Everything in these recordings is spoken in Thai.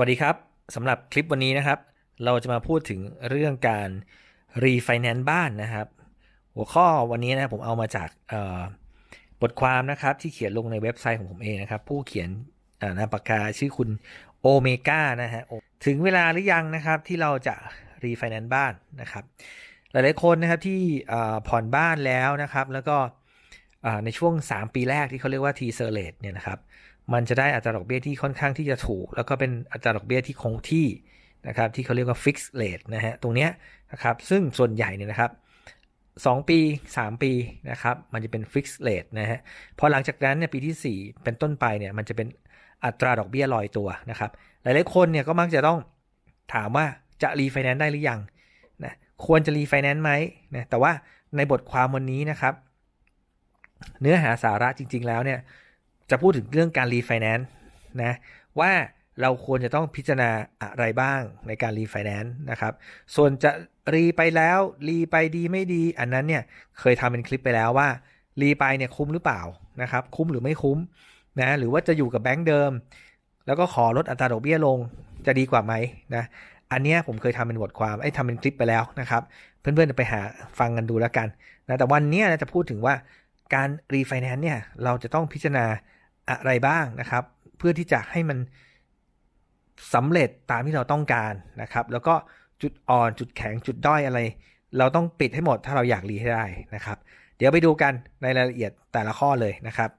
สวัสดีครับสำหรับคลิปวันนี้นะครับ เราจะมาพูดถึงเรื่องการรีไฟแนนซ์บ้านนะครับ หัวข้อวันนี้นะผมเอามาจากบทความนะครับที่เขียนลงในเว็บไซต์ของผมเองนะครับ ผู้เขียนนามปากกาชื่อคุณโอเมก้านะฮะถึงเวลาหรือยังนะครับที่เราจะรีไฟแนนซ์บ้านนะครับ หลายๆคนนะครับที่ผ่อนบ้านแล้วนะครับ แล้วก็ในช่วง 3 ปีแรกที่เขาเรียกว่าทีเซอร์เลตเนี่ยนะครับ มันจะได้อัตราดอกเบี้ยที่ค่อนข้างที่จะถูก แล้วก็เป็นอัตราดอกเบี้ยที่คงที่นะครับที่เขาเรียกว่าฟิกซ์เลทนะฮะตรงเนี้ยนะครับซึ่งส่วนใหญ่เนี่ยนะครับ2 ปี 3 ปีนะครับมันจะเป็นฟิกซ์เลทนะฮะพอหลังจากนั้นเนี่ยปีที่ 4 เป็นต้นไปเนี่ยมันจะเป็นอัตราดอกเบี้ยลอยตัวนะครับหลายๆคนเนี่ยก็มักจะต้องถามว่าจะรีไฟแนนซ์ได้หรือยังนะควรจะรีไฟแนนซ์ไหมนะแต่ว่าในบทความวันนี้นะครับ เนื้อหาสาระจริง ๆ แล้วเนี่ย จะพูดถึงเรื่องการรีไฟแนนซ์นะว่าเราควรจะต้องพิจารณาอะไรบ้างในการรีไฟแนนซ์นะครับ ส่วนจะรีไปแล้วรีไปดีไม่ดี อันนั้นเนี่ยเคยทำเป็นคลิปไปแล้วว่ารีไปเนี่ยคุ้มหรือเปล่านะครับ คุ้มหรือไม่คุ้มนะหรือว่าจะอยู่กับแบงก์เดิม แล้วก็ขอลดอัตราดอกเบี้ยลงจะดีกว่าไหมนะอันนี้ผมเคยทำเป็นบทความไอ้ทำเป็นคลิปไปแล้วนะครับ เพื่อนๆไปหาฟังกันดูแล้วกันนะแต่วันนี้จะพูดถึงว่าการรีไฟแนนซ์เนี่ยเราจะต้องพิจารณา อะไรบ้างนะครับ เพื่อที่จะให้มันสำเร็จตามที่เราต้องการนะครับ แล้วก็จุดอ่อนจุดแข็งจุดด้อยอะไร เราต้องปิดให้หมดถ้าเราอยากรีให้ได้นะครับ เดี๋ยวไปดูกันในรายละเอียดแต่ละข้อเลยนะครับ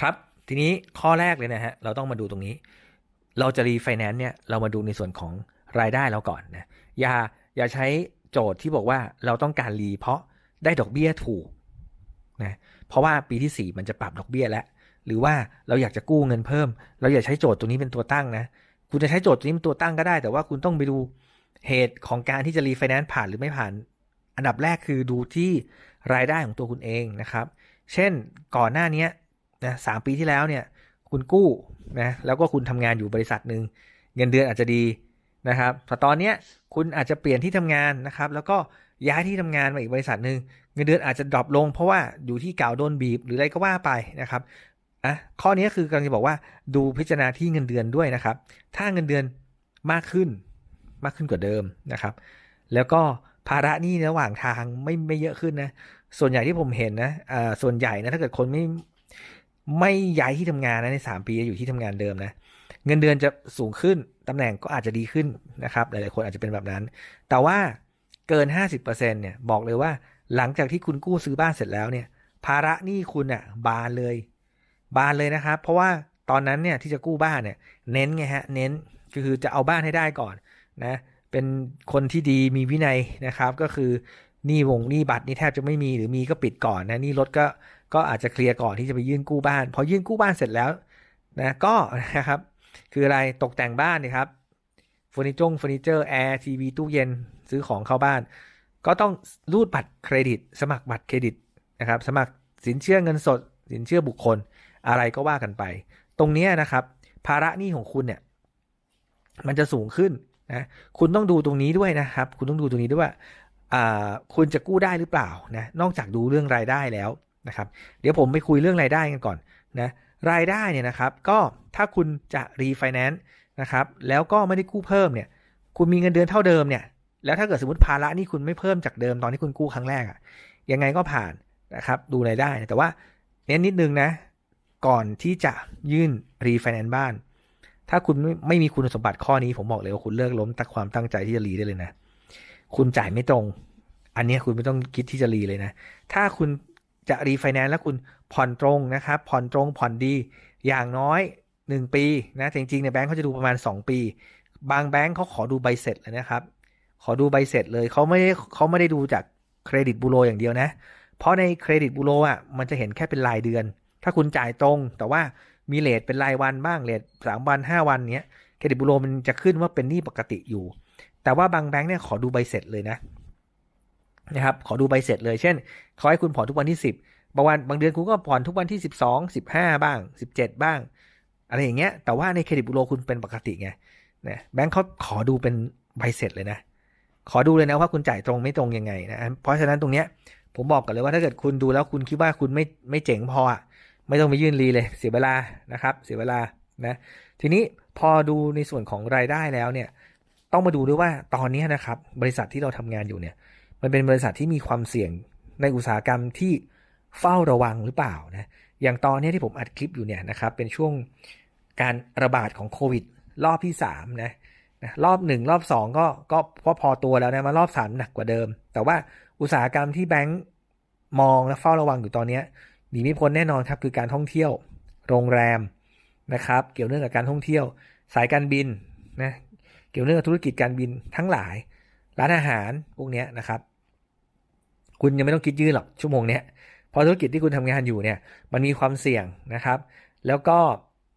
ครับ ทีนี้ข้อแรกเลยนะฮะเราต้องมาดูตรงนี้ เราจะรีไฟแนนซ์เนี่ยเรามาดูในส่วนของรายได้เราก่อนนะอย่าอย่าใช้โจทย์ที่บอกว่าเราต้องการรีเพราะได้ดอกเบี้ยถูกนะเพราะว่าปีที่ 4 มันจะปรับดอกเบี้ยแล้ว หรือว่าเราอยากจะกู้เงินเพิ่ม เราอยากใช้โจทย์ตัวนี้เป็นตัวตั้งนะ คุณจะใช้โจทย์ตัวนี้เป็นตัวตั้งก็ได้ แต่ว่าคุณต้องไปดูเหตุของการที่จะรีไฟแนนซ์ผ่านหรือไม่ผ่าน อันดับแรกคือดูที่รายได้ของตัวคุณเองนะครับ เช่นก่อนหน้านี้นะสปีที่แล้วเนี่ย คุณกู้นะแล้วก็คุณทำงานอยู่บริษัทหนึ่งเงินเดือนอาจจะดีนะครับแต่ตอนนี้คุณอาจจะเปลี่ยนที่ทำงานนะครับ แล้วก็ย้ายที่ทำงานมาอีกบริษัทหนึ่งเงินเดือนอาจจะดรอปลงเพราะว่าอยู่ที่เก่าโดนบีบหรืออะไรก็ว่าไปนะครับ อะข้อนี้คือกำลังจะบอกว่าดูพิจารณาที่เงินเดือนด้วยนะครับ ถ้าเงินเดือนมากขึ้นมากขึ้นกว่าเดิมนะครับ แล้วก็ภาระหนี้ระหว่างทางไม่ไม่เยอะขึ้นนะ ส่วนใหญ่ที่ผมเห็นนะอ่าส่วนใหญ่นะถ้าเกิดคนไม่ไม่ย้ายที่ทำงานนะใน 3 ปีอยู่ที่ทำงานเดิมนะเงินเดือนจะสูงขึ้นตำแหน่งก็อาจจะดีขึ้นนะครับ หลายๆคนอาจจะเป็นแบบนั้น แต่ว่าเกิน 50%เนี่ยบอกเลยว่าหลังจากที่คุณกู้ซื้อบ้านเสร็จแล้วเนี่ย ภาระหนี้คุณอะบานเลย บานเลยนะครับ เพราะว่าตอนนั้นเนี่ยที่จะกู้บ้านเนี่ยเน้นไงฮะเน้นคือจะเอาบ้านให้ได้ก่อนนะเป็นคนที่ดีมีวินัยนะครับ ก็คือหนี้วงหนี้บัตรนี่แทบจะไม่มีหรือมีก็ปิดก่อนนะนี่รถก็ก็อาจจะเคลียร์ก่อนที่จะไปยื่นกู้บ้าน พอยื่นกู้บ้านเสร็จแล้วนะก็นะครับคืออะไรตกแต่งบ้านนี่ครับเฟอร์นิเจอร์เฟอร์นิเจอร์แอร์ทีวีตู้เย็นซื้อของเข้าบ้าน ก็ต้องรูดบัตรเครดิต สมัครบัตรเครดิตนะครับสมัครสินเชื่อเงินสด สินเชื่อบุคคลอะไรก็ว่ากันไป ตรงนี้นะครับ ภาระหนี้ของคุณเนี่ยมันจะสูงขึ้นนะคุณต้องดูตรงนี้ด้วยนะครับ คุณต้องดูตรงนี้ด้วยว่าคุณจะกู้ได้หรือเปล่านะนอกจากดูเรื่องรายได้แล้วนะครับ เดี๋ยวผมไปคุยเรื่องรายได้กันก่อนนะรายได้เนี่ยนะครับ ก็ถ้าคุณจะรีไฟแนนซ์นะครับ แล้วก็ไม่ได้กู้เพิ่มเนี่ยคุณมีเงินเดือนเท่าเดิมเนี่ยแล้วถ้าเกิดสมมติภาระนี่คุณไม่เพิ่มจากเดิมตอนที่คุณกู้ครั้งแรกอะยังไงก็ผ่านนะครับ ดูรายได้ แต่ว่าเน้นนิดนึงนะ ก่อนที่จะยื่นรีไฟแนนซ์บ้าน ถ้าคุณไม่มีคุณสมบัติข้อนี้ผมบอกเลยว่าคุณเลิกล้มตักความตั้งใจที่จะรีได้เลยนะ คุณจ่ายไม่ตรง อันนี้คุณไม่ต้องคิดที่จะรีเลยนะ ถ้าคุณจะรีไฟแนนซ์แล้วคุณผ่อนตรงนะครับผ่อนตรงผ่อนดีอย่างน้อย 1 ปีนะจริงๆในแบงค์เขาจะดูประมาณ 2 ปี บางแบงค์เขาขอดูใบเสร็จเลยนะครับ ขอดูใบเสร็จเลยเขาไม่ได้เขาไม่ได้ดูจากเครดิตบูโรอย่างเดียวนะ เพราะในเครดิตบูโรอะมันจะเห็นแค่เป็นรายเดือน ถ้าคุณจ่ายตรง แต่ว่ามีเลทเป็นรายวันบ้างเลทสามวันห้าวันเนี้ยเครดิตบูโรมันจะขึ้นว่าเป็นหนี้ปกติอยู่ แต่ว่าบางแบงค์เนี่ยขอดูใบเสร็จเลยนะนะครับขอดูใบเสร็จเลยเช่นเขาให้คุณผ่อนทุกวันที่สิบบางวันบางเดือนคุณก็ผ่อนทุกวันที่สิบสองสิบห้าบ้างสิบเจ็ดบ้าง อะไรอย่างเงี้ย แต่ว่าในเครดิตบูโรคุณเป็นปกติไงนะแบงค์เขาขอดูเป็นใบเสร็จเลยนะ ขอดูเลยนะว่าคุณจ่ายตรงไม่ตรงยังไงนะเพราะฉะนั้นตรงเนี้ยผมบอกกันเลยว่าถ้าเกิดคุณดูแล้วคุณคิดว่าคุณไม่ไม่เจ๋งพออะ ไม่ต้องไปยื่นรีเลยเสียเวลานะครับ เสียเวลานะทีนี้พอดูในส่วนของรายได้แล้วเนี่ยต้องมาดูด้วยว่าตอนนี้นะครับ บริษัทที่เราทำงานอยู่เนี่ย มันเป็นบริษัทที่มีความเสี่ยงในอุตสาหกรรมที่เฝ้าระวังหรือเปล่านะอย่างตอนนี้ที่ผมอัดคลิปอยู่เนี่ยนะครับเป็นช่วงการระบาดของโควิด รอบที่3นะนะรอบ 1 รอบ 2 ก็ก็พอพอตัวแล้วนะมารอบ 3 หนักกว่าเดิม แต่ว่าอุตสาหกรรมที่แบงก์มองและเฝ้าระวังอยู่ตอนนี้ หนีไม่พ้นแน่นอนครับคือการท่องเที่ยว โรงแรมนะครับ เกี่ยวเนื่องกับการท่องเที่ยว สายการบินนะเกี่ยวเนื่องกับธุรกิจการบินทั้งหลาย ร้านอาหารพวกนี้นะครับ คุณยังไม่ต้องคิดยืนหรอกชั่วโมงเนี้ยเพราะธุรกิจที่คุณทำงานอยู่เนี่ยมันมีความเสี่ยงนะครับ แล้วก็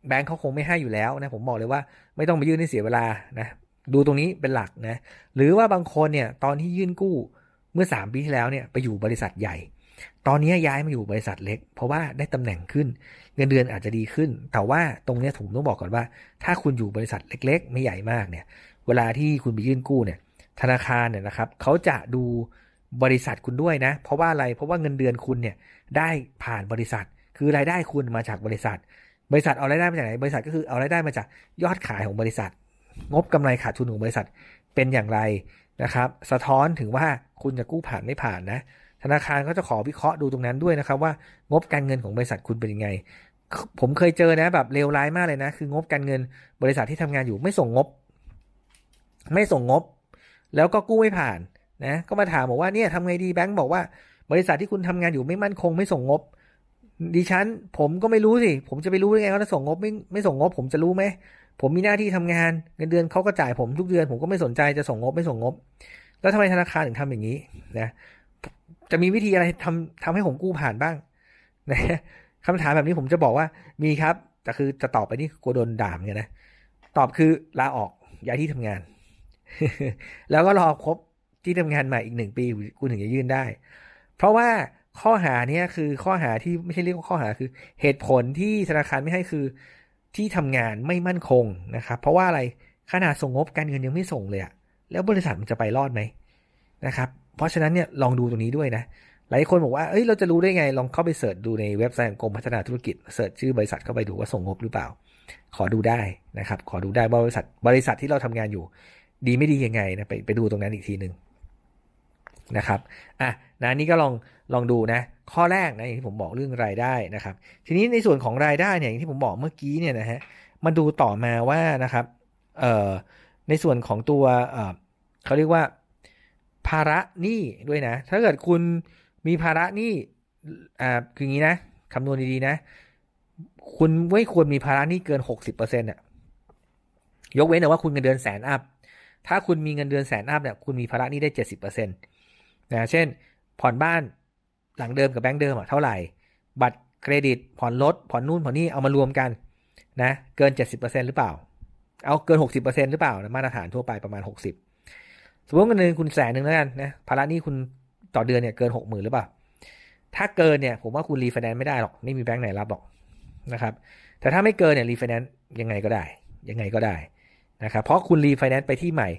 แบงค์เขาคงไม่ให้อยู่แล้วนะผมบอกเลยว่าไม่ต้องไปยื่นให้เสียเวลานะดูตรงนี้เป็นหลักนะหรือว่าบางคนเนี่ยตอนที่ยื่นกู้เมื่อ 3 ปีที่แล้วเนี่ยไปอยู่บริษัทใหญ่ ตอนนี้ย้ายมาอยู่บริษัทเล็ก เพราะว่าได้ตำแหน่งขึ้น เงินเดือนอาจจะดีขึ้น แต่ว่าตรงนี้ผมต้องบอกก่อนว่า ถ้าคุณอยู่บริษัทเล็ก ๆ ไม่ใหญ่มากเนี่ย เวลาที่คุณไปยื่นกู้เนี่ย ธนาคารเนี่ยนะครับเขาจะดูบริษัทคุณด้วยนะ เพราะว่าอะไร เพราะว่าเงินเดือนคุณเนี่ยได้ผ่านบริษัท คือรายได้คุณมาจากบริษัท บริษัทเอารายได้มาจากไหน บริษัทก็คือเอารายได้มาจากยอดขายของบริษัท งบกำไรขาดทุนของบริษัทเป็นอย่างไรนะครับ สะท้อนถึงว่าคุณจะกู้ผ่านไม่ผ่านนะ ธนาคารก็จะขอวิเคราะห์ดูตรงนั้นด้วยนะครับว่างบการเงินของบริษัทคุณเป็นยังไง ผมเคยเจอนะแบบเลวร้ายมากเลยนะ คืองบการเงินบริษัทที่ทำงานอยู่ไม่ส่งงบ ไม่ส่งงบ แล้วก็กู้ไม่ผ่านนะก็มาถามบอกว่าเนี่ยทำไงดีแบงก์บอกว่า บริษัทที่คุณทำงานอยู่ไม่มั่นคงไม่ส่งงบดิฉันผมก็ไม่รู้สิ ผมจะไปรู้ได้ไงว่าถ้าส่งงบไม่ไม่ส่งงบ ผมจะรู้ไหมผมมีหน้าที่ทำงานเงินเดือนเขาก็จ่ายผมทุกเดือน ผมก็ไม่สนใจจะส่งงบไม่ส่งงบ แล้วทำไมธนาคารถึงทำอย่างนี้นะ จะมีวิธีอะไรทำทำให้ผมกู้ผ่านบ้างนะคำถามแบบนี้ผมจะบอกว่ามีครับ แต่คือจะตอบไปนี่กลัวโดนด่ามือนกันนะ ตอบคือลาออกย้ายที่ทำงาน แล้วก็รอครบที่ทำงานใหม่อีกหนึ่งปีคุณถึงจะยื่นได้ เพราะว่าข้อหาเนี้ยคือข้อหาที่ไม่ใช่เรียกว่าข้อหาคือ เหตุผลที่ธนาคารไม่ให้คือที่ทำงานไม่มั่นคงนะครับ เพราะว่าอะไรขนาดส่งงบการเงินยังไม่ส่งเลยอะแล้วบริษัทมันจะไปรอดไหมนะครับ เพราะฉะนั้นเนี่ยลองดูตรงนี้ด้วยนะ หลายคนบอกว่าเอ้ยเราจะรู้ได้ไง ลองเข้าไปเสิร์ชดูในเว็บไซต์ของกรมพัฒนาธุรกิจเสิร์ชชื่อบริษัทเข้าไปดูว่าส่งงบหรือเปล่า ขอดูได้นะครับ ขอดูได้ว่าบริษัทบริษัทที่เราทำงานอยู่ ดีไม่ดียังไงนะไปไปดูตรงนั้นอีกทีหนึ่งนะครับอะนะนี่ก็ลองลองดูนะ ข้อแรกนะอย่างที่ผมบอกเรื่องรายได้นะครับ ทีนี้ในส่วนของรายได้เนี่ยอย่างที่ผมบอกเมื่อกี้เนี่ยนะฮะมาดูต่อมาว่านะครับเอ่อในส่วนของตัวเอ่อเขาเรียกว่า ภาระหนี้ด้วยนะ ถ้าเกิดคุณมีภาระหนี้อ่าคืออย่างนี้นะคำนวณดีๆนะ คุณไม่ควรมีภาระหนี้เกินหกสิบเปอร์เซ็นต์อะยกเว้นแต่ว่าคุณเงินเดือนแสนอัพ ถ้าคุณมีเงินเดือนแสนอัพเนี่ยคุณมีภาระหนี้ได้เจ็ดสิบเปอร์เซ็นต์นะเช่น ผ่อนบ้านหลังเดิมกับแบงก์เดิมอะเท่าไหร่ บัตรเครดิตผ่อนรถผ่อนนู่นผ่อนนี่เอามารวมกันนะเกิน 70%หรือเปล่า เอาเกิน 60%หรือเปล่านะมาตรฐานทั่วไปประมาณ 60ส มมติเงินเดือนคุณแสนหนึ่งแล้วกันนะภาระหนี้คุณต่อเดือนเนี่ยเกิน60,000หรือเปล่า ถ้าเกินเนี่ยผมว่าคุณรีไฟแนนซ์ไม่ได้หรอก ไม่มีแบงก์ไหนรับหรอกนะครับ แต่ถ้าไม่เกินเนี่ยรีไฟแนนซ์ยังไงก็ได้ ยังไงก็ได้นะครับเพราะคุณรีไฟแนนซ์ไปที่ใหม่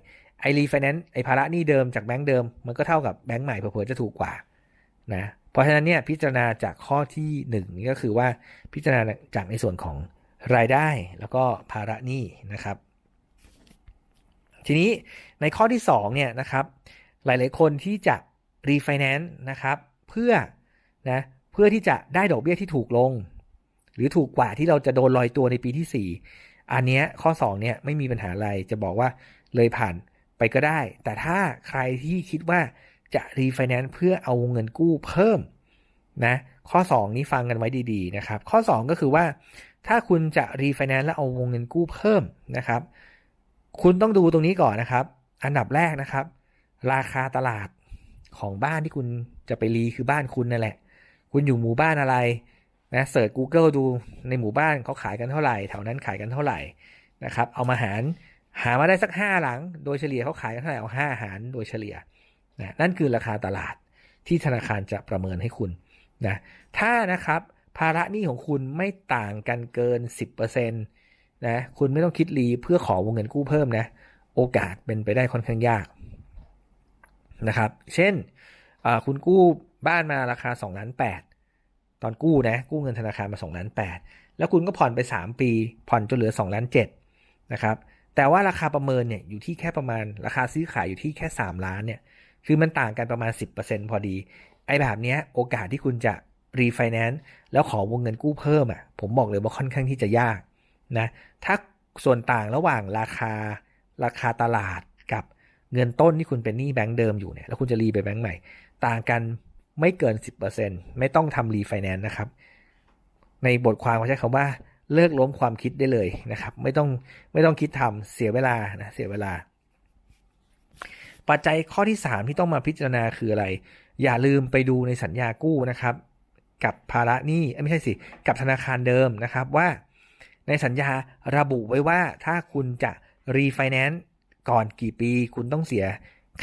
ไอรีไฟแนนซ์ไอภาระหนี้เดิมจากแบงก์เดิม มันก็เท่ากับแบงก์ใหม่เผื่อจะถูกกว่านะเพราะฉะนั้นเนี่ยพิจารณาจากข้อที่1นี่ก็คือว่าพิจารณาจากในส่วนของรายได้แล้วก็ภาระหนี้นะครับ ทีนี้ในข้อที่2เนี่ยนะครับหลาย ๆ คนที่จะรีไฟแนนซ์นะครับเพื่อนะเพื่อที่จะได้ดอกเบี้ยที่ถูกลง หรือถูกกว่าที่เราจะโดนลอยตัวในปีที่ 4 อันนี้ข้อ2เนี่ยไม่มีปัญหาอะไรจะบอกว่าเลยผ่านไปก็ได้ แต่ถ้าใครที่คิดว่าจะรีไฟแนนซ์เพื่อเอาเงินกู้เพิ่มนะข้อ 2 นี้ฟังกันไว้ดี ๆ นะครับ ข้อ 2 ก็คือว่าถ้าคุณจะรีไฟแนนซ์แล้วเอาวงเงินกู้เพิ่มนะครับ คุณต้องดูตรงนี้ก่อนนะครับ อันดับแรกนะครับ ราคาตลาดของบ้านที่คุณจะไปรีคือบ้านคุณนั่นแหละ คุณอยู่หมู่บ้านอะไรนะเสิร์ช Google ดูในหมู่บ้านเขาขายกันเท่าไหร่แถวนั้นขายกันเท่าไหร่นะครับ เอามาหารหามาได้สักห้าหลัง โดยเฉลี่ยเขาขายกันเท่าไหร่เอาห้าหารโดยเฉลี่ยนะนั่นคือราคาตลาดที่ธนาคารจะประเมินให้คุณนะถ้านะครับภาระหนี้ของคุณไม่ต่างกันเกิน 10% นะคุณไม่ต้องคิดรีเพื่อขอวงเงินกู้เพิ่มนะ โอกาสเป็นไปได้ค่อนข้างยากนะครับ เช่นคุณกู้บ้านมาราคา2ล้าน8ตอนกู้นะกู้เงินธนาคารมา2ล้าน8แล้วคุณก็ผ่อนไป 3 ปี ผ่อนจนเหลือ2ล้าน7นะครับแต่ว่าราคาประเมินเนี่ยอยู่ที่แค่ประมาณราคาซื้อขายอยู่ที่แค่ 3 ล้านเนี่ยคือมันต่างกันประมาณ 10%พอดี ไอ้แบบเนี้ยโอกาสที่คุณจะรีไฟแนนซ์แล้วขอวงเงินกู้เพิ่มอะผมบอกเลยว่าค่อนข้างที่จะยาก นะถ้าส่วนต่างระหว่างราคาราคาตลาดกับเงินต้นที่คุณเป็นหนี้แบงก์เดิมอยู่เนี่ยแล้วคุณจะรีไปแบงก์ใหม่ ต่างกันไม่เกิน 10%ไม่ต้องทำรีไฟแนนซ์นะครับ ในบทความเขาใช้คำว่าเลิกล้มความคิดได้เลยนะครับ ไม่ต้องไม่ต้องคิดทำเสียเวลานะเสียเวลา ปัจจัยข้อที่ 3 ที่ต้องมาพิจารณาคืออะไร อย่าลืมไปดูในสัญญากู้นะครับ กับภาระหนี้ไม่ใช่สิ กับธนาคารเดิมนะครับว่า ในสัญญาระบุไว้ว่าถ้าคุณจะรีไฟแนนซ์ก่อนกี่ปี คุณต้องเสีย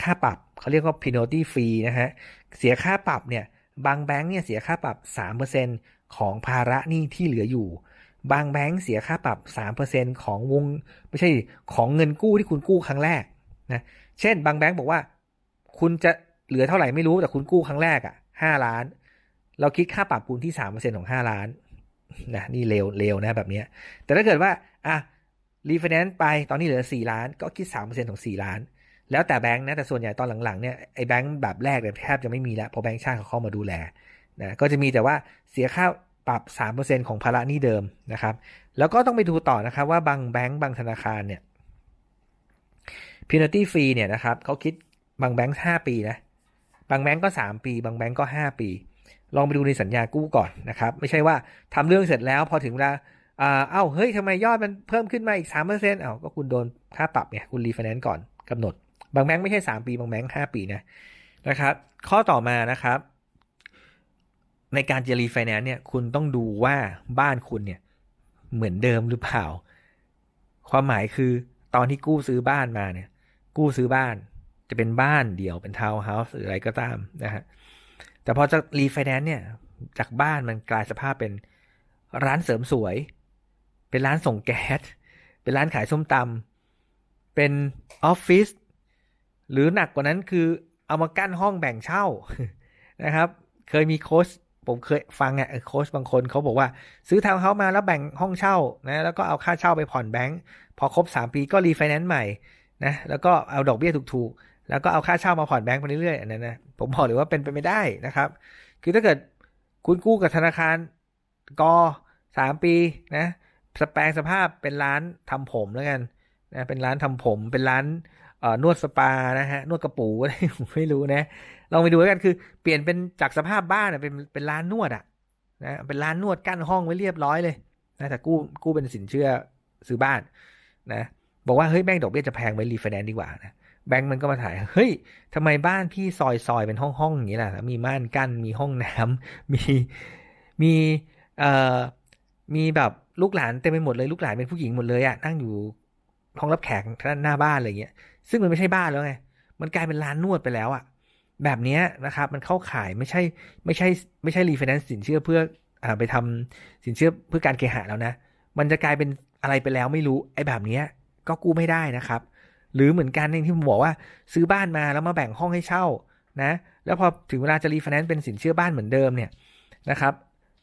ค่าปรับเขาเรียกว่า penalty fee นะฮะ เสียค่าปรับเนี่ย บางแบงค์เนี่ยเสียค่าปรับ 3%ของภาระหนี้ที่เหลืออยู่ บางแบงค์เสียค่าปรับ 3%ของวง ไม่ใช่ของเงินกู้ที่คุณกู้ครั้งแรกนะ เช่น บางแบงค์บอกว่า คุณจะเหลือเท่าไหร่ไม่รู้แต่คุณกู้ครั้งแรกอะห้าล้าน เราคิดค่าปรับคุณที่ 3%ของ 5 ล้าน นะนี่เร็วเร็วนะแบบนี้ แต่ถ้าเกิดว่าอะรีไฟแนนซ์ไปตอนนี้เหลือ 4 ล้าน ก็คิด 3%ของ 4 ล้าน แล้วแต่แบงค์นะแต่ส่วนใหญ่ตอนหลังๆเนี่ยไอ้แบงค์แบบแรกเนี่ยแทบจะไม่มีแล้วเพราะแบงค์ชาติเขาเข้ามาดูแลนะก็จะมีแต่ว่าเสียค่าปรับ 3%ของภาระหนี้เดิมนะครับ แล้วก็ต้องไปดูต่อนะครับว่าบางแบงค์บางธนาคารเนี่ย penalty fee เนี่ยนะครับเขาคิดบางแบงค์5ปีนะบางแบงค์ก็ 3 ปี บางแบงค์ก็ 5 ปี ลองไปดูในสัญญากู้ก่อนนะครับ ไม่ใช่ว่าทำเรื่องเสร็จแล้วพอถึงเวลาอ่าเอ้าเฮ้ยทำไมยอดมันเพิ่มขึ้นมาอีก 3%เอ้าก็คุณโดนค่าปรับเนี่ยคุณรีไฟแนนซ์ก่อนกำหนด บางแบงค์ไม่ใช่ 3 ปี บางแบงค์5ปีนะนะครับ ข้อต่อมานะครับ ในการจะรีไฟแนนซ์เนี่ยคุณต้องดูว่าบ้านคุณเนี่ยเหมือนเดิมหรือเปล่า ความหมายคือตอนที่กู้ซื้อบ้านมาเนี่ย กู้ซื้อบ้านจะเป็นบ้านเดี่ยวเป็นทาวน์เฮาส์หรืออะไรก็ตามนะฮะ แต่พอจะรีไฟแนนซ์เนี่ย จากบ้านมันกลายสภาพเป็นร้านเสริมสวย เป็นร้านส่งแก๊ส เป็นร้านขายส้มตำเป็นออฟฟิศหรือหนักกว่านั้นคือเอามากั้นห้องแบ่งเช่านะครับ เคยมีโค้ชผมเคยฟังอะโค้ชบางคนเขาบอกว่า ซื้อทาวน์เฮาส์มาแล้วแบ่งห้องเช่านะแล้วก็เอาค่าเช่าไปผ่อนแบงก์พอครบ 3 ปีก็รีไฟแนนซ์ใหม่นะแล้วก็เอาดอกเบี้ยถูกๆ แล้วก็เอาค่าเช่ามาผ่อนแบงก์ไปเรื่อยๆอันนั้นนะผมบอกเลยว่าเป็นไปไม่ได้นะครับ คือถ้าเกิดคุณกู้กับธนาคารกสามปีนะสแปลงสภาพเป็นร้านทำผมแล้วกันนะเป็นร้านทำผมเป็นร้านนวดสปานะฮะนวดกระปูอะไรผมไม่รู้นะลองไปดูกันคือ เปลี่ยนเป็นจากสภาพบ้านเป็นเป็นร้านนวดอะนะเป็นร้านนวดกั้นห้องไว้เรียบร้อยเลยนะแต่กู้กู้เป็นสินเชื่อซื้อบ้านนะบอกว่าเฮ้ยแบงดอกเบี้ยจะแพงไปรีไฟแนนซ์ดีกว่านะ แบงก์มันก็มาถ่าย เฮ้ยทำไมบ้านพี่ซอยซอยเป็นห้องห้องอย่างนี้ล่ะ มีม่านกั้น มีห้องน้ำ มี มี เอ่อ มีแบบลูกหลานเต็มไปหมดเลย ลูกหลานเป็นผู้หญิงหมดเลยอะนั่งอยู่ห้องรับแขกหน้าบ้านอะไรเงี้ย ซึ่งมันไม่ใช่บ้านแล้วไง มันกลายเป็นร้านนวดไปแล้วอะแบบนี้นะครับ มันเข้าข่ายไม่ใช่ไม่ใช่ไม่ใช่รีไฟแนนซ์สินเชื่อเพื่ออไปทำสินเชื่อเพื่อการเคหะแล้วนะ มันจะกลายเป็นอะไรไปแล้วไม่รู้ ไอ้แบบนี้ก็กู้ไม่ได้นะครับ หรือเหมือนกันเองที่ผมบอกว่าซื้อบ้านมาแล้วมาแบ่งห้องให้เช่านะแล้วพอถึงเวลาจะรีไฟแนนซ์เป็นสินเชื่อบ้านเหมือนเดิมเนี่ยนะครับ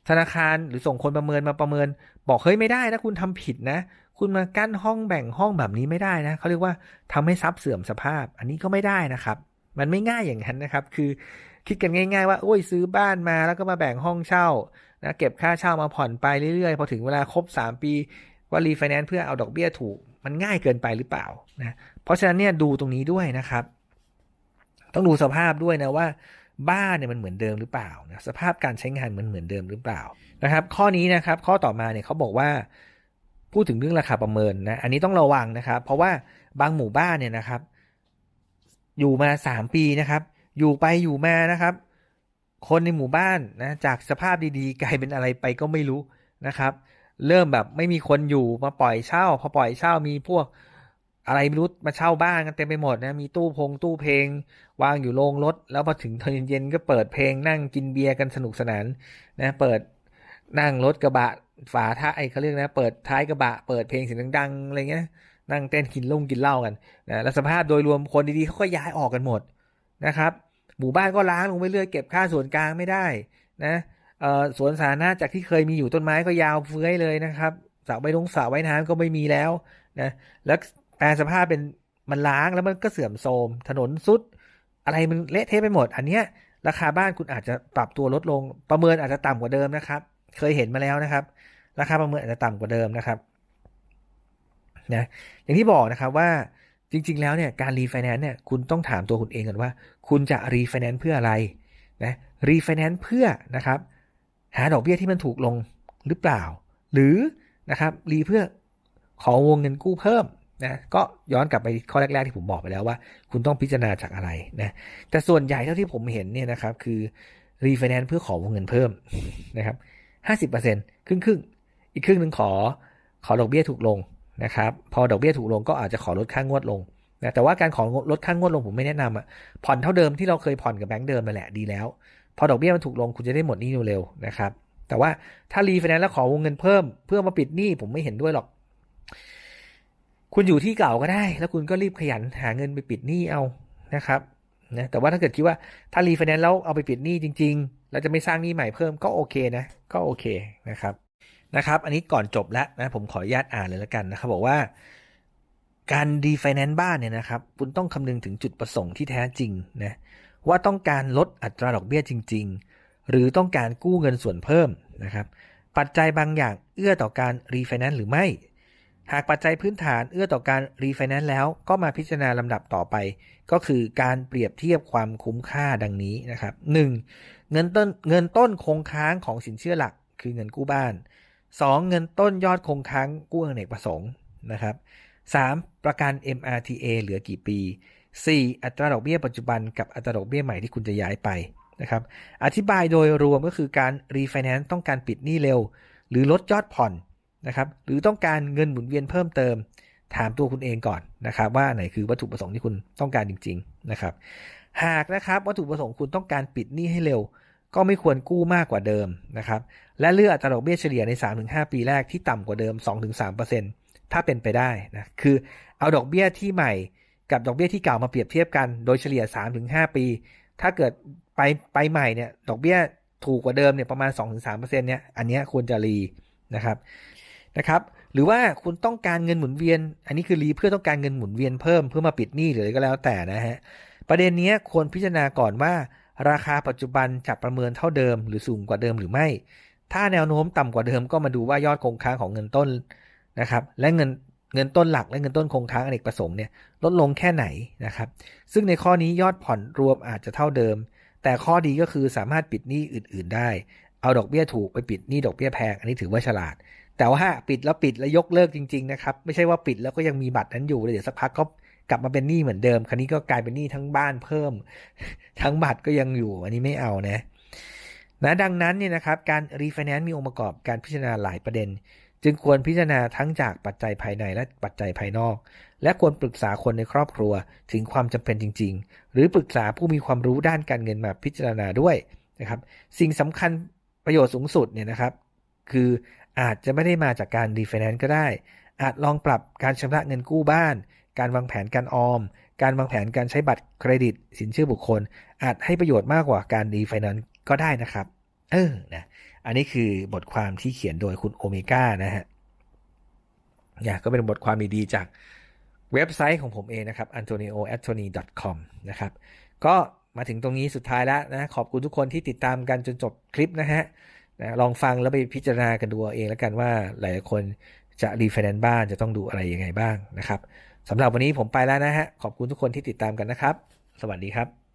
ธนาคารหรือส่งคนประเมินมาประเมิน บอกเฮ้ยไม่ได้นะคุณทำผิดนะ คุณมากั้นห้องแบ่งห้องแบบนี้ไม่ได้นะเขาเรียกว่าทำให้ทรัพย์เสื่อมสภาพ อันนี้ก็ไม่ได้นะครับ มันไม่ง่ายอย่างนั้นนะครับ คือคิดกันง่าย ๆ ว่าโอ้ยซื้อบ้านมาแล้วก็มาแบ่งห้องเช่านะเก็บค่าเช่ามาผ่อนไปเรื่อยๆ พอถึงเวลาครบ 3 ปี ว่ารีไฟแนนซ์เพื่อเอาดอกเบี้ยถูก มันง่ายเกินไปหรือเปล่านะเพราะฉะนั้นเนี่ยดูตรงนี้ด้วยนะครับ ต้องดูสภาพด้วยนะว่าบ้านเนี่ยมันเหมือนเดิมหรือเปล่านะสภาพการใช้งานมันเหมือนเดิมหรือเปล่านะครับ ข้อนี้นะครับข้อต่อมาเนี่ยเขาบอกว่า พูดถึงเรื่องราคาประเมินนะอันนี้ต้องระวังนะครับ เพราะว่าบางหมู่บ้านเนี่ยนะครับ อยู่มาสามปีนะครับ อยู่ไปอยู่มานะครับ คนในหมู่บ้านนะจากสภาพดีๆ กลายเป็นอะไรไปก็ไม่รู้นะครับ เริ่มแบบไม่มีคนอยู่มาปล่อยเช่า พอปล่อยเช่ามีพวกอะไรไม่รู้มาเช่าบ้านกันเต็มไปหมดนะมีตู้พงตู้เพลง วางอยู่โรงรถ แล้วพอถึงตอนเย็นๆก็เปิดเพลงนั่งกินเบียร์กันสนุกสนานนะเปิดนั่งรถกระบะฝาท้ายเขาเรียกนะ เปิดท้ายกระบะ เปิดเพลงเสียงดังๆอะไรเงี้ยนั่งเต้นกินลุ่งกินเหล้ากันนะแล้วสภาพโดยรวมคนดีๆเขาก็ย้ายออกกันหมดนะครับ หมู่บ้านก็ล้างลงไปเรื่อยเก็บค่าส่วนกลางไม่ได้นะ สวนสาธารณะจากที่เคยมีอยู่ต้นไม้ก็ยาวเฟื้อยเลยนะครับสระใบลงสระไว้น้ำก็ไม่มีแล้วนะแล้วแปลสภาพเป็นมันล้างแล้วมันก็เสื่อมโทรมถนนสุด อะไรมันเละเทะไปหมด อันเนี้ยราคาบ้านคุณอาจจะปรับตัวลดลง ประเมินอาจจะต่ำกว่าเดิมนะครับ เคยเห็นมาแล้วนะครับ ราคาประเมินอาจจะต่ำกว่าเดิมนะครับนะอย่างที่บอกนะครับว่าจริง ๆ แล้วเนี่ยการรีไฟแนนซ์เนี่ยคุณต้องถามตัวคุณเองก่อนว่า คุณจะรีไฟแนนซ์เพื่ออะไรนะรีไฟแนนซ์เพื่อนะครับ หาดอกเบี้ยที่มันถูกลงหรือเปล่า หรือนะครับรีเพื่อขอวงเงินกู้เพิ่มนะก็ย้อนกลับไปข้อแรก ๆ ที่ผมบอกไปแล้วว่า คุณต้องพิจารณาจากอะไรนะแต่ส่วนใหญ่เท่าที่ผมเห็นเนี่ยนะครับคือรีไฟแนนซ์เพื่อขอวงเงินเพิ่มนะครับห้าสิบเปอร์เซ็นต์ครึ่งครึ่งอีกครึ่งหนึ่งขอขอดอกเบี้ยถูกลงนะครับพอดอกเบี้ยถูกลงก็อาจจะขอลดค่างวดลงนะแต่ว่าการขอลดค่างวดลงผมไม่แนะนำอะผ่อนเท่าเดิมที่เราเคยผ่อนกับแบงก์เดิมมาแหละดีแล้ว พอดอกเบี้ยมันถูกลงคุณจะได้หมดหนี้เร็วๆนะครับ แต่ว่าถ้ารีไฟแนนซ์แล้วขอวงเงินเพิ่มเพื่อมาปิดหนี้ผมไม่เห็นด้วยหรอก คุณอยู่ที่เก่าก็ได้ แล้วคุณก็รีบขยันหาเงินไปปิดหนี้เอานะครับนะแต่ว่าถ้าเกิดคิดว่าถ้ารีไฟแนนซ์แล้วเอาไปปิดหนี้จริง ๆ แล้วจะไม่สร้างหนี้ใหม่เพิ่มก็โอเคนะ ก็โอเคนะครับนะครับ อันนี้ก่อนจบแล้วนะผมขออนุญาตอ่านเลยแล้วกันนะครับ บอกว่าการรีไฟแนนซ์บ้านเนี่ยนะครับ คุณต้องคำนึงถึงจุดประสงค์ที่แท้จริงนะ ว่าต้องการลดอัตราดอกเบี้ยจริง ๆ หรือต้องการกู้เงินส่วนเพิ่มนะครับปัจจัยบางอย่างเอื้อต่อการรีไฟแนนซ์หรือไม่ หากปัจจัยพื้นฐานเอื้อต่อการรีไฟแนนซ์แล้วก็มาพิจารณาลำดับต่อไป ก็คือการเปรียบเทียบความคุ้มค่าดังนี้นะครับ 1. เงินต้นเงินต้นคงค้างของสินเชื่อหลัก คือเงินกู้บ้าน 2. เงินต้นยอดคงค้างกู้อเนกประสงค์นะครับ 3. ประกัน MRTA เหลือกี่ปี 4. อัตราดอกเบี้ยปัจจุบันกับอัตราดอกเบี้ยใหม่ที่คุณจะย้ายไปนะครับอธิบายโดยรวมก็คือการรีไฟแนนซ์ต้องการปิดหนี้เร็ว หรือลดยอดผ่อนนะครับหรือต้องการเงินหมุนเวียนเพิ่มเติม ถามตัวคุณเองก่อนนะครับว่าไหนคือวัตถุประสงค์ที่คุณต้องการจริงๆนะครับหากนะครับวัตถุประสงค์คุณต้องการปิดหนี้ให้เร็ว ก็ไม่ควรกู้มากกว่าเดิมนะครับและเลือกอัตราดอกเบี้ยเฉลี่ยใน 3-5 ปีแรกที่ต่ำกว่าเดิม 2-3%ถ้าเป็นไปได้นะคือเอาดอกเบี้ยที่ใหม่ กับดอกเบี้ยที่เก่ามาเปรียบเทียบกันโดยเฉลี่ย 3-5 ปี ถ้าเกิดไปไปใหม่เนี่ยดอกเบี้ยถูกกว่าเดิมเนี่ยประมาณ 2-3%เนี่ยอันนี้ควรจะรีนะครับนะครับ หรือว่าคุณต้องการเงินหมุนเวียน อันนี้คือรีเพื่อต้องการเงินหมุนเวียนเพิ่มเพื่อมาปิดหนี้หรืออะไรก็แล้วแต่นะฮะประเด็นนี้ควรพิจารณาก่อนว่า ราคาปัจจุบันจะประเมินเท่าเดิม หรือสูงกว่าเดิมหรือไม่ ถ้าแนวโน้มต่ำกว่าเดิมก็มาดูว่ายอดคงค้างของเงินต้นนะครับและเงิน เงินต้นหลักและเงินต้นคงค้างอเนกประสงค์เนี่ยลดลงแค่ไหนนะครับ ซึ่งในข้อนี้ยอดผ่อนรวมอาจจะเท่าเดิม แต่ข้อดีก็คือสามารถปิดหนี้อื่น ๆ ได้ เอาดอกเบี้ยถูกไปปิดหนี้ดอกเบี้ยแพง อันนี้ถือว่าฉลาด แต่ว่าปิดแล้วปิดแล้วยกเลิกจริง ๆ นะครับ ไม่ใช่ว่าปิดแล้วก็ยังมีบัตรนั้นอยู่เลยเดี๋ยวสักพักก็กลับมาเป็นหนี้เหมือนเดิม คราวนี้ก็กลายเป็นหนี้ทั้งบ้านเพิ่ม ทั้งบัตรก็ยังอยู่ อันนี้ไม่เอานะนะดังนั้นเนี่ยนะครับการรีไฟแนนซ์มีองค์ประกอบการพิจารณาหลายประเด็น จึงควรพิจารณาทั้งจากปัจจัยภายในและปัจจัยภายนอก และควรปรึกษาคนในครอบครัวถึงความจำเป็นจริง ๆ หรือปรึกษาผู้มีความรู้ด้านการเงินมาพิจารณาด้วยนะครับ สิ่งสำคัญประโยชน์สูงสุดเนี่ยนะครับ คืออาจจะไม่ได้มาจากการรีไฟแนนซ์ก็ได้ อาจลองปรับการชำระเงินกู้บ้าน การวางแผนการออม การวางแผนการใช้บัตรเครดิต สินเชื่อบุคคล อาจให้ประโยชน์มากกว่าการรีไฟแนนซ์ก็ได้นะครับ เออนะ อันนี้คือบทความที่เขียนโดยคุณโอเมก้านะฮะเนี่ยก็เป็นบทความดีๆจากเว็บไซต์ของผมเองนะครับ antonioantony.com นะครับ ก็มาถึงตรงนี้สุดท้ายแล้วนะขอบคุณทุกคนที่ติดตามกันจนจบคลิปนะฮะนะลองฟังแล้วไปพิจารณากันดูเองแล้วกันว่าหลายคนจะรีไฟแนนซ์บ้านจะต้องดูอะไรยังไงบ้างนะครับสำหรับวันนี้ผมไปแล้วนะฮะขอบคุณทุกคนที่ติดตามกันนะครับ สวัสดีครับ